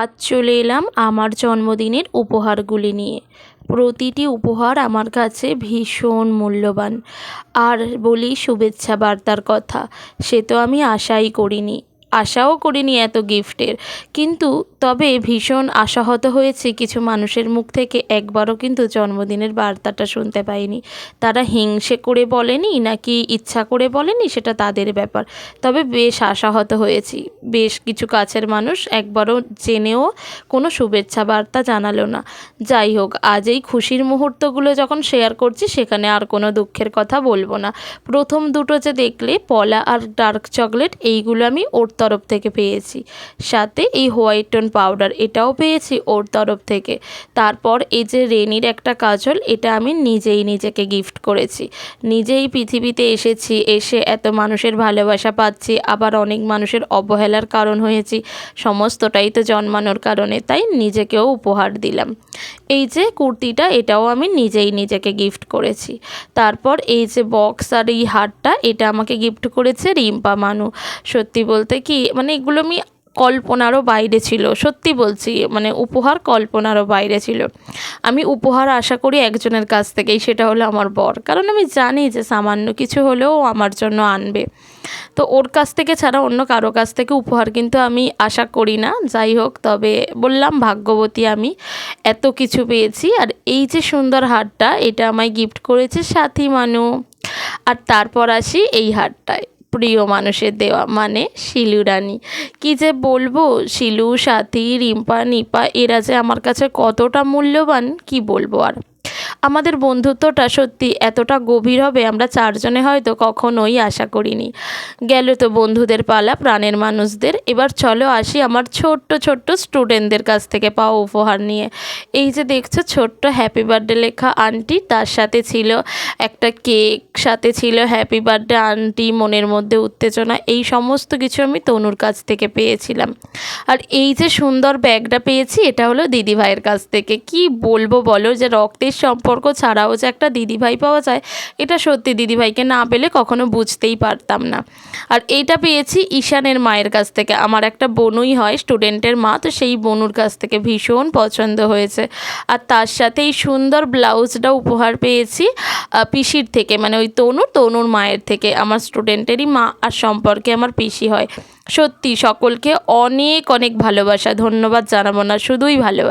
আজ চলে এলাম আমার জন্মদিনের উপহারগুলি নিয়ে। প্রতিটি উপহার আমার কাছে ভীষণ মূল্যবান। আর বলি শুভেচ্ছা বার্তার কথা, সে তো আমি আশাই করিনি। আশাও করিনি এত গিফটের। কিন্তু তবে ভীষণ আশাহত হয়েছি কিছু মানুষের মুখ থেকে একবারও কিন্তু জন্মদিনের বার্তাটা শুনতে পাইনি। তারা হিংসে করে বলেনি নাকি ইচ্ছা করে বলেনি সেটা তাদের ব্যাপার। তবে বেশ আশাহত হয়েছি। বেশ কিছু কাছের মানুষ একবারও জেনেও কোনো শুভেচ্ছা বার্তা জানালো না। যাই হোক, আজ এই খুশির মুহূর্তগুলো যখন শেয়ার করছি সেখানে আর কোনো দুঃখের কথা বলব না। প্রথম দুটো যে দেখলে, পলা আর ডার্ক চকলেট এইগুলো আমি ওর তরফ থেকে পেয়েছি। সাথে এই হোয়াইট টোন পাউডার এটাও পেয়েছি ওর তরফ থেকে। তারপর এই যে রেনির একটা কাজল, এটা আমি নিজেই নিজেকে গিফট করেছি। নিজেই পৃথিবীতে এসেছি, এসে এত মানুষের ভালোবাসা পাচ্ছি, আবার অনেক মানুষের অবহেলার কারণ হয়েছি, সমস্তটাই তো জন্মানোর কারণে, তাই নিজেকেও উপহার দিলাম। এই যে কুর্তিটা, এটাও আমি নিজেই নিজেকে গিফট করেছি। তারপর এই যে বক্স আর এই হারটা, এটা আমাকে গিফট করেছে রিম্পা মানু। সত্যি বলতে কি মানে এগুলো আমি কল্পনারও বাইরে ছিল, সত্যি বলছি মানে উপহার কল্পনারও বাইরে ছিল। আমি উপহার আশা করি একজনের কাছ থেকেই, সেটা হলো আমার বর। কারণ আমি জানি যে সামান্য কিছু হলেও আমার জন্য আনবে। তো ওর কাছ থেকে ছাড়া অন্য কারও কাছ থেকে উপহার কিন্তু আমি আশা করি না। যাই হোক, তবে বললাম, ভাগ্যবতী আমি এত কিছু পেয়েছি। আর এই যে সুন্দর হারটা, এটা আমায় গিফট করেছে সাথী মানু। আর তারপর আসি এই হারটায়। প্রিয় মানুষের দেওয়া মানে শিলু রানী। কী যে বলব, শিলু, সাথী, রিম্পা, নিপা, এরা যে আমার কাছে কতটা মূল্যবান, কি বলব আর? আমাদের বন্ধুত্বটা সত্যি এতটা গভীর হবে, আমরা চারজনে হয়তো কখনোই আশা করিনি। গেল তো বন্ধুদের পালা, প্রাণের মানুষদের। এবার চলো আসি আমার ছোট্ট ছোট্ট স্টুডেন্টদের কাছ থেকে পাওয়া উপহার নিয়ে। এই যে দেখছ, ছোট্ট হ্যাপি বার্থডে লেখা আন্টি, তার সাথে ছিল একটা কেক, সাথে ছিল হ্যাপি বার্থডে আন্টি, মনের মধ্যে উত্তেজনা, এই সমস্ত কিছু আমি তনুর কাছ থেকে পেয়েছিলাম। আর এই যে সুন্দর ব্যাগটা পেয়েছি, এটা হলো দিদিভাইয়ের কাছ থেকে। কি বলব বলো, যে রক্তের সম্পর্ক ছাড়াও যে একটা দিদিভাই পাওয়া যায়, এটা সত্যি দিদিভাইকে না পেলে কখনো বুঝতেই পারতাম না। আর এইটা পেয়েছি ঈশানের মায়ের কাছ থেকে। আমার একটা বনুই হয়, স্টুডেন্টের মা, তো সেই বনুর কাছ থেকে ভীষণ পছন্দ হয়েছে। আর তার সাথে এই সুন্দর ব্লাউজটা উপহার পেয়েছি পিসির থেকে মানে ওই তনু, তনুর মায়ের থেকে। আমার স্টুডেন্টেরই মা আর সম্পর্কে আমার পিসি হয়। সত্যি, সকলকে অনেক অনেক ভালোবাসা। ধন্যবাদ জানাব না, শুধুই ভালোবাসা।